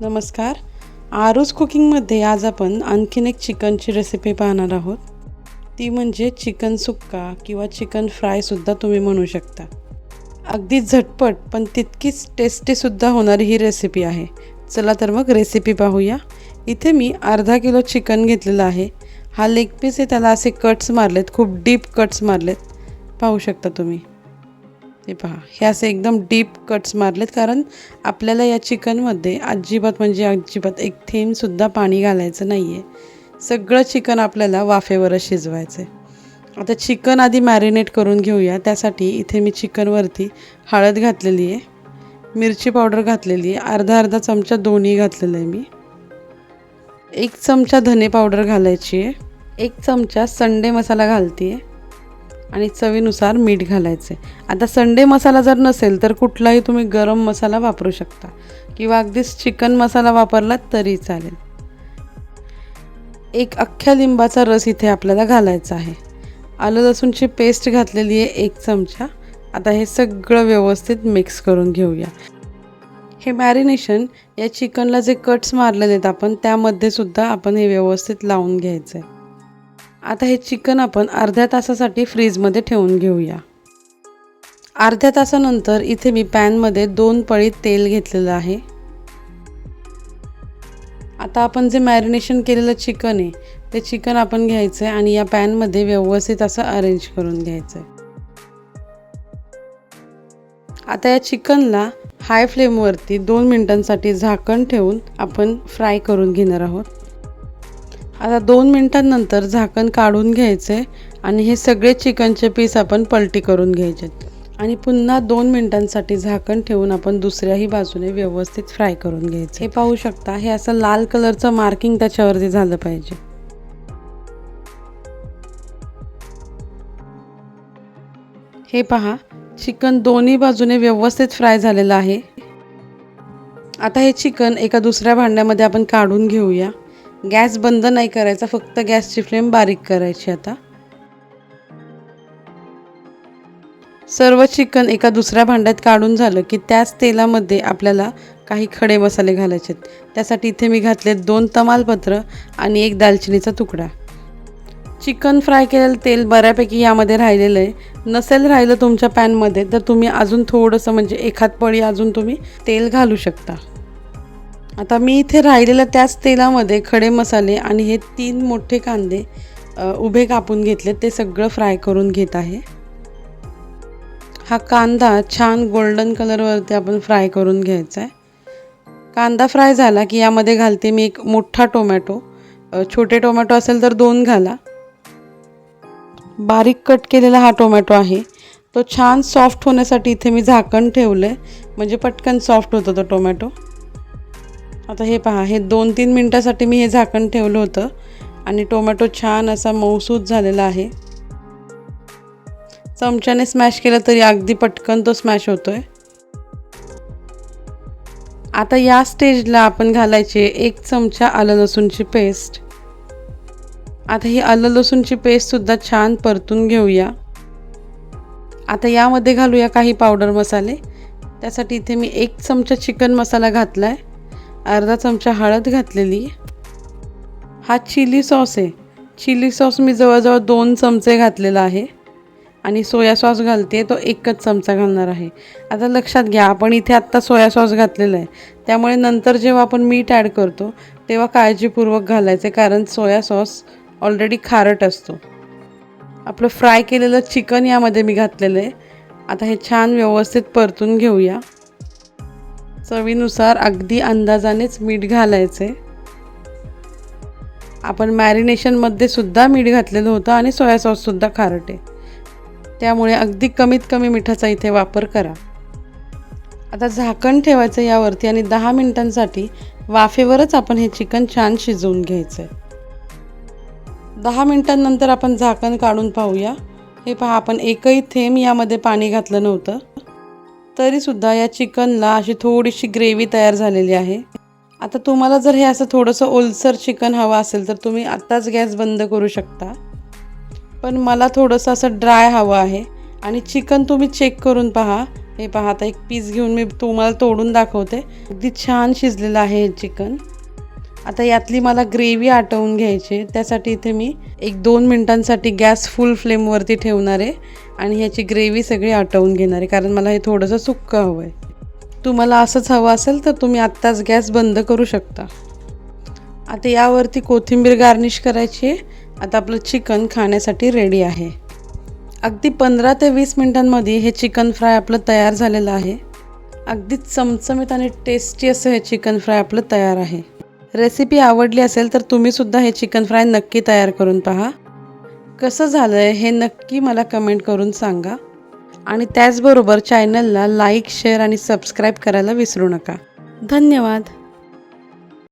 नमस्कार. आरूज कुकिंगमध्ये आज आपण आणखीन एक चिकनची रेसिपी पाहणार आहोत. ती म्हणजे चिकन सुक्का किंवा चिकन फ्रायसुद्धा तुम्ही म्हणू शकता. अगदी झटपट पण तितकीच टेस्टीसुद्धा होणारी ही रेसिपी आहे. चला तर मग रेसिपी पाहूया. इथे मी अर्धा किलो चिकन घेतलेलं आहे. हा लेग पीस आहे त्याला असे कट्स मारलेत खूप डीप कट्स मारलेत. पाहू शकता तुम्ही. ते पहा हे असे एकदम डीप कट्स मारलेत कारण आपल्याला या चिकनमध्ये अजिबात म्हणजे अजिबात एक थेंबसुद्धा पाणी घालायचं नाही आहे सगळं चिकन आपल्याला वाफेवरच शिजवायचं आहे आता चिकन आधी मॅरिनेट करून घेऊया. त्यासाठी इथे मी चिकनवरती हळद घातलेली आहे. मिरची पावडर घातलेली आहे. अर्धा अर्धा चमचा दोन्ही घातलेलं आहे मी. एक चमचा धने पावडर घालायची आहे. एक चमचा संडे मसाला घालते आहे आणि चवीनुसार मीठ घालायचे. आता संडे मसाला जर नसेल तर कुठलाही तुम्ही गरम मसाला वापरू शकता. किंवा अगदीच चिकन मसाला वापरला तरी चालेल. एक अख्ख्या लिंबाचा रस इथे आपल्याला घालायचा आहे. आलं लसूणची पेस्ट घातलेली आहे एक चमचा. आता हे सगळं व्यवस्थित मिक्स करून घेऊया. हे मॅरिनेशन या चिकनला जे कट्स मारलेले आहेत आपण त्यामध्ये सुद्धा आपण हे व्यवस्थित लावून घ्यायचं आहे आता हे चिकन आपण अर्ध्या तासासाठी फ्रीजमध्ये ठेवून घेऊया. अर्ध्या तासानंतर इथे मी पॅनमध्ये दोन पळी तेल घेतलेलं आहे. आता आपण जे मॅरिनेशन केलेलं चिकन आहे ते चिकन आपण घ्यायचं आहे आणि या पॅनमध्ये व्यवस्थित असं अरेंज करून घ्यायचं आहे आता या चिकनला हाय फ्लेमवरती दोन मिनटांसाठी झाकण ठेवून आपण फ्राय करून घेणार आहोत. आता दोन मिनटांनंतर झाकण काढून घ्यायचे आणि हे सगळे चिकनचे पीस आपण पलटी करून घ्यायचे आणि पुन्हा दोन मिनटांसाठी झाकण ठेवून आपण दुसऱ्याही बाजूने व्यवस्थित फ्राय करून घ्यायचं हे पाहू शकता हे असं लाल कलरचं मार्किंग त्याच्यावरती झालं पाहिजे. हे पहा चिकन दोन्ही बाजूने व्यवस्थित फ्राय झालेलं आहे. आता हे चिकन एका दुसऱ्या भांड्यामध्ये आपण काढून घेऊया. गॅस बंद नाही करायचा फक्त गॅसची फ्लेम बारीक करायची आता. सर्व चिकन एका दुसऱ्या भांड्यात काढून झालं की त्याच तेलामध्ये आपल्याला काही खडे मसाले घालायचे आहेत. त्यासाठी इथे मी घातले दोन तमालपत्र आणि एक दालचिनीचा तुकडा. चिकन फ्राय केलेलं तेल बऱ्यापैकी यामध्ये राहिलेलं आहे. नसेल राहिलं तुमच्या पॅनमध्ये तर तुम्ही अजून थोडंसं म्हणजे एखाद पळी अजून तुम्ही तेल घालू शकता. आता मी इथे राहिलेल्या त्याच तेलामध्ये खडे मसाले आणि हे तीन मोठे कांदे उभे कापून घेतले. ते सगळं फ्राय करून घेत आहे. हा कांदा छान गोल्डन कलरवरती आपण फ्राय करून घ्यायचा आहे. कांदा फ्राय झाला की यामध्ये घालते मी एक मोठा टोमॅटो. छोटे टोमॅटो असेल तर दोन घाला. बारीक कट केलेला हा टोमॅटो आहे. तो छान सॉफ्ट होण्यासाठी इथे मी झाकण ठेवलं आहे म्हणजे पटकन सॉफ्ट होतो तो टोमॅटो. आता हे पहा हे दोन तीन मिनटासाठी मी हे झाकण ठेवलं होतं आणि टोमॅटो छान असा मऊसूद झालेला आहे. चमच्याने स्मॅश केलं तरी अगदी पटकन तो स्मॅश होतो आहे आता या स्टेजला आपण घालायचे एक चमचा आलं लसूणची पेस्ट. आता ही आलं लसूणची पेस्टसुद्धा छान परतून घेऊया. आता यामध्ये घालूया काही पावडर मसाले. त्यासाठी इथे मी एक चमचा चिकन मसाला घातला आहे अर्धा चमचा हळद घातलेली. हा चिली सॉस आहे. चिली सॉस मी जवळजवळ दोन चमचे घातलेला आहे. आणि सोया सॉस घालते तो एकच चमचा घालणार आहे. आता लक्षात घ्या आपण इथे आत्ता सोया सॉस घातलेला आहे. त्यामुळे नंतर जेव्हा आपण मीठ ॲड करतो तेव्हा काळजीपूर्वक घालायचे कारण सोया सॉस ऑलरेडी खारट असतो. आपलं फ्राय केलेलं चिकन यामध्ये मी घातलेलं आहे. आता हे छान व्यवस्थित परतून घेऊया. चवीनुसार अगदी अंदाजानेच मीठ घालायचे. आपण मॅरिनेशनमध्ये सुद्धा मीठ घातलेलं होतं आणि सोया सॉससुद्धा खारट. आहे त्यामुळे अगदी कमीत कमी मिठाचा इथे वापर करा. आता झाकण ठेवायचं यावरती आणि दहा मिनिटांसाठी वाफेवरच आपण हे चिकन छान शिजवून घ्यायचं आहे. दहा मिनिटांनंतर आपण झाकण काढून पाहूया. हे पहा आपण एकही थेंब यामध्ये पाणी घातलं नव्हतं. तरीसुद्धा या चिकनला अशी थोडीशी ग्रेव्ही तयार झालेली आहे. आता तुम्हाला जर हे असं थोडंसं ओलसर चिकन हवं असेल तर तुम्ही आत्ताच गॅस बंद करू शकता. पण मला थोडंसं असं ड्राय हवं आहे आणि चिकन तुम्ही चेक करून पहा. हे पहा आता एक पीस घेऊन मी तुम्हाला तोडून दाखवते. अगदी छान शिजलेलं आहे हे चिकन. आता यातली मला ग्रेव्ही आटवून घ्यायची. आहे. त्यासाठी इथे मी एक दोन मिनटांसाठी गॅस फुल फ्लेमवरती ठेवणार आहे आणि ह्याची ग्रेव्ही सगळी आटवून घेणार आहे कारण मला हे थोडंसं सुक्कं हवं आहे तुम्हाला असंच हवं असेल तर तुम्ही आत्ताच गॅस बंद करू शकता. आता यावरती कोथिंबीर गार्निश करायची आहे. आता आपलं चिकन खाण्यासाठी रेडी आहे. अगदी पंधरा ते वीस मिनटांमध्ये हे चिकन फ्राय आपलं तयार झालेलं आहे. अगदी चमचमीत आणि टेस्टी असं हे चिकन फ्राय आपलं तयार आहे. रेसिपी आवडली असेल तर तुम्हीसुद्धा हे चिकन फ्राय नक्की तयार करून पहा. कसं झालं आहे हे नक्की मला कमेंट करून सांगा. आणि त्याचबरोबर चॅनलला लाईक शेअर आणि सबस्क्राईब करायला विसरू नका. धन्यवाद.